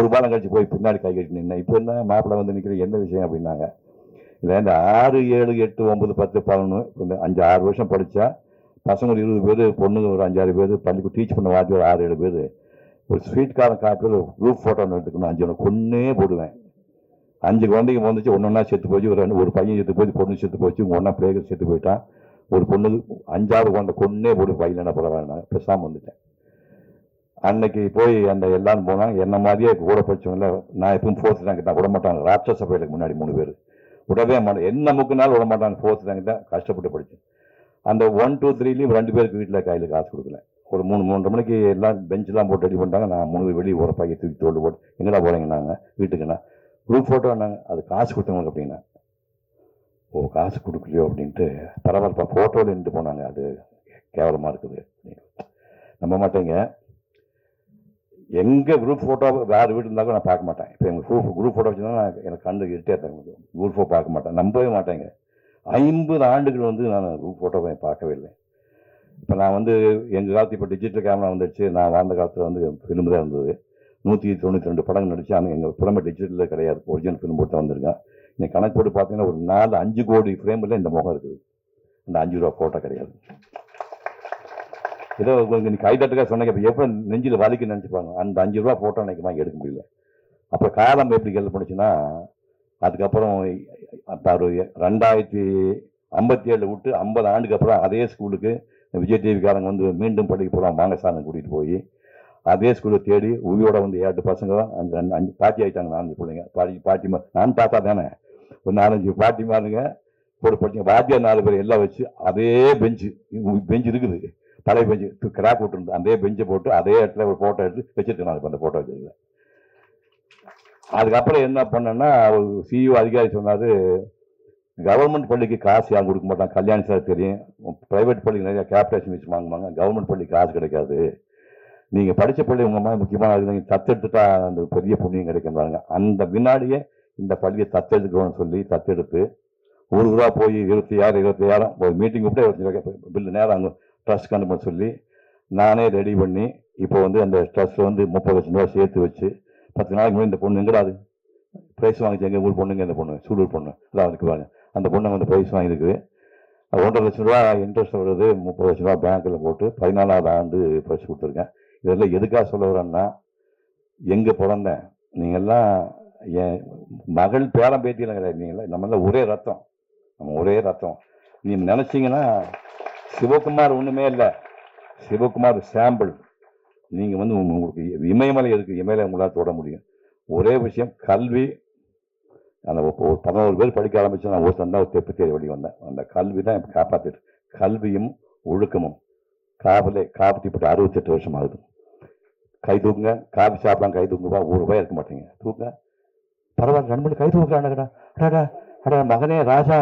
ஒரு பாலம் கழிச்சு போய் பின்னாடி கை கட்டி நின்று இப்போ என்ன? மாப்பிள்ளை வந்து நிற்கிற என்ன விஷயம் அப்படின்னாங்க. இல்லை இந்த ஆறு ஏழு எட்டு ஒன்பது பத்து பதினொன்று இந்த அஞ்சு ஆறு வருஷம் படித்தா பசங்க ஒரு இருபது பேர் பொண்ணுங்க ஒரு அஞ்சாறு பேர் பள்ளிக்கு டீச் பண்ண வாத்தி ஒரு ஆறு ஏழு பேர். ஒரு ஸ்வீட் காரம் காப்பி ஒரு குரூப் ஃபோட்டோ எடுத்துக்கணும். அஞ்சு ஒன்று கொன்னே போடுவேன். அஞ்சு குழந்தைங்க வந்துச்சு ஒன்று ஒன்றா செத்து போச்சு ஒரு ரெண்டு ஒரு பையன் செத்து போச்சு பொண்ணு செத்து போச்சு ஒன்றா பிள்ளைகள் செத்து போயிட்டான். ஒரு பொண்ணுக்கு அஞ்சாறு குழந்தை கொன்னே போடு பையன் என்ன பரவாயில்ல பேசாமல் வந்துட்டேன். அன்னைக்கு போய் அந்த எல்லாரும் போனாங்க. என்ன மாதிரியே கூட படிச்சவங்கள நான் எப்பவும் ஃபோர்ஸ் ரேங்க் தான் விட மாட்டாங்க. ராட்சச பயிலுக்கு முன்னாடி மூணு பேர். விடவே மாட்டேன். என்ன முக்குனாலும் விட மாட்டாங்க. ஃபோர்ஸ் ரேங்க் தான் கஷ்டப்பட்டு படித்தேன் அந்த ஒன் டூ த்ரீலையும் ரெண்டு பேருக்கு வீட்டில் கையில் காசு கொடுக்கல. ஒரு மூணு மூன்றரை மணிக்கு எல்லாம் பெஞ்செலாம் போட்டு ரெடி பண்ணிட்டாங்க. நான் மூணு வெளியே உரப்பாக்கி தூக்கி தோல் போட்டு எங்கடா போகிறீங்க நாங்கள் வீட்டுக்குண்ணா குரூப் ஃபோட்டோ நாங்க அது காசு கொடுத்தவங்களுக்கு அப்படின்னா ஓ காசு கொடுக்கலையோ அப்படின்ட்டு பரவாயில்லப்பா ஃபோட்டோவில் நின்று போனாங்க. அது கேவலமாக இருக்குது. நம்ப மாட்டேங்க. எங்கே குரூப் ஃபோட்டோ வேறு வீடு இருந்தாலும் நான் பார்க்க மாட்டேன். இப்போ எங்கள் குரூப் குரூப் ஃபோட்டோ வச்சுருந்தா நான் எனக்கு கண்டு இருட்டே இருக்காங்க குரூப் ஃபோட்டோ பார்க்க மாட்டேன். நம்பவே மாட்டேங்க. ஐம்பது ஆண்டுகள் வந்து நான் குரூப் ஃபோட்டோவை பார்க்கவே இல்லை. இப்போ நான் வந்து எங்கள் காலத்து இப்போ டிஜிட்டல் கேமரா வந்துடுச்சு. நான் வாழ்ந்த காலத்தில் வந்து ஃபிலிம் தான் இருந்தது. நூற்றி தொண்ணூற்றி ரெண்டு படங்கள் நடிச்சு ஆனால் எங்கள் புறமே டிஜிட்டலில் கிடையாது. ஒரிஜினல் ஃபிலிம் போட்டு தான் வந்திருக்கேன். இன்னைக்கு கணக்கு போட்டு பார்த்தீங்கன்னா ஒரு நாலு அஞ்சு கோடி ஃப்ரேமில் இந்த முகம் இருக்குது. அந்த அஞ்சு ரூபா ஃபோட்டோ கிடையாது. ஏதோ உங்களுக்கு நீ கைதட்டுக்கா சொன்னீங்க இப்போ எப்போ நெஞ்சில் வலிக்கு நினச்சிப்பாங்க. அந்த அஞ்சு ரூபா ஃபோட்டோ எனக்கு வாங்கி எடுக்க முடியல. அப்போ காலம் எப்படி கேள்வி பண்ணுச்சுன்னா அதுக்கப்புறம் ரெண்டாயிரத்தி ஐம்பத்தி ஏழில் விட்டு ஐம்பது ஆண்டுக்கு அப்புறம் அதே ஸ்கூலுக்கு விஜய் டிவிக்காரங்க வந்து மீண்டும் படிக்க போகிறோம் வாங்க கூட்டிகிட்டு போய் அதே ஸ்கூலில் தேடி உயிரோட வந்து ஏழு பசங்க தான் அஞ்சு ரெண்டு அஞ்சு பாட்டி ஆகிட்டாங்க நாலஞ்சு பிள்ளைங்க. பாட்டி பாட்டிமா நான் தாத்தா தானே. ஒரு நாலஞ்சு பாட்டிமாருங்க ஒரு படிச்சங்க வாத்தியார் நாலு பேர் எல்லாம் வச்சு அதே பெஞ்சு பெஞ்சு இருக்குது. தலை பெஞ்சு கிராக் விட்டுருந்து அதே பெஞ்சை போட்டு அதே இடத்துல ஒரு ஃபோட்டோ எடுத்து வச்சிருக்கேன் நான் அந்த ஃபோட்டோ வச்சிருக்கேன். அதுக்கப்புறம் என்ன பண்ணேன்னா ஒரு சிஇஓ அதிகாரி சொன்னார் கவர்மெண்ட் பள்ளிக்கு காசு யாரும் கொடுக்க மாட்டாங்க கல்யாணி சார் தெரியும். ப்ரைவேட் பள்ளிக்கு நிறையா கேபிடேஷன் வச்சு வாங்குவாங்க கவர்மெண்ட் பள்ளிக்கு காசு கிடைக்காது. நீங்கள் படித்த பள்ளி உங்கள் மாதிரி முக்கியமான நீங்கள் தத்தெடுத்துட்டா அந்த பெரிய புண்ணியம் கிடைக்கும் பாருங்க. அந்த வினாடியே இந்த பள்ளியை தத்தெடுக்கணும்னு சொல்லி தத்தெடுத்து ஒரு ரூபா போய் இருபத்தி ஆயிரம் இருபத்தி ஆயிரம் ஒரு மீட்டிங் கூப்பிட்டு இருபத்தி பில்லு நேரம் அங்கே ட்ரஸ்ட் அனுப்ப சொல்லி நானே ரெடி பண்ணி இப்போ வந்து அந்த ட்ரஸ்ட் வந்து முப்பது லட்சம் ரூபா சேர்த்து வச்சு பத்து நாளைக்கு முன்னாடி இந்த பொண்ணு எங்கடாது ப்ரைஸ் வாங்கிச்சு எங்கள் ஊர் பொண்ணுங்க இந்த பொண்ணு சூலூர் பொண்ணு அதான் அதுக்கு வாங்க அந்த பொண்ணு வந்து ப்ரைஸ் வாங்கியிருக்குது ஒன்றரை லட்சம் ரூபா இன்ட்ரெஸ்ட் வருது முப்பது லட்சம் ரூபா பேங்க்கில் போட்டு பதினாலாவது ஆண்டு ப்ரைஸ் கொடுத்துருக்கேன். இதெல்லாம் எதுக்காக சொல்ல வரேன்னா எங்கே பிறந்தேன் நீங்கள்லாம் என் மகள் பேரம் பேத்தியெல்லாம் கிடையாது நீங்களாம் நம்மளாம் ஒரே ரத்தம். நம்ம ஒரே ரத்தம். நீ நினச்சிங்கன்னா சிவகுமார் ஒன்றுமே இல்லை. சிவகுமார் சாம்பிள். நீங்கள் வந்து உங்களுக்கு இமயமலை இருக்கு இமயமலை உங்களால் தொட முடியும். ஒரே விஷயம் கல்வி. அந்த ஒரு பதினோரு பேர் படிக்க ஆரம்பிச்சு நான் ஒரு சந்தா ஒரு தெப்பு தேடி வழி வந்தேன். அந்த கல்வி தான் இப்போ காப்பாற்றிட்டு கல்வியும் ஒழுக்கமும். காவலே காப்பாற்றிப்பட்டு அறுபத்தெட்டு வருஷம் ஆகுது. கை தூக்குங்க. காபி சாப்பிடலாம் கை தூங்குவா ஒரு ரூபாய் இருக்க மாட்டீங்க. தூங்க பரவாயில்ல ரெண்டு மணி கை தூக்குறாண்டா அடா அடா மகனே ராஜா.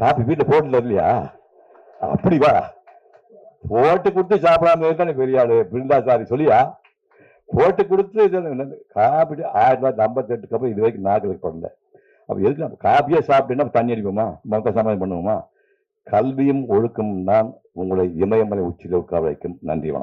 காபி வீட்டில் போட்டுல இல்லையா? அப்படி வா. போட்டு கொடுத்து சாப்பிடாம தானே பெரிய ஆளு பிருந்தாசாரி சொல்லியா? போட்டு கொடுத்து காப்பி ஆயிரத்தி தொள்ளாயிரத்தி ஐம்பத்தெட்டுக்கு அப்புறம் இது வரைக்கும் நாக்களுக்கு பண்ணல அப்போ எதுக்கு நம்ம காப்பியே சாப்பிட்டேன்னா தண்ணி அடிப்போமா? மொத்த சமாளம் பண்ணுவோமா? கல்வியும் ஒழுக்கமும் தான் உங்களை இமயமலை உச்சியில் உட்கார வைக்கும். நன்றி வணக்கம்.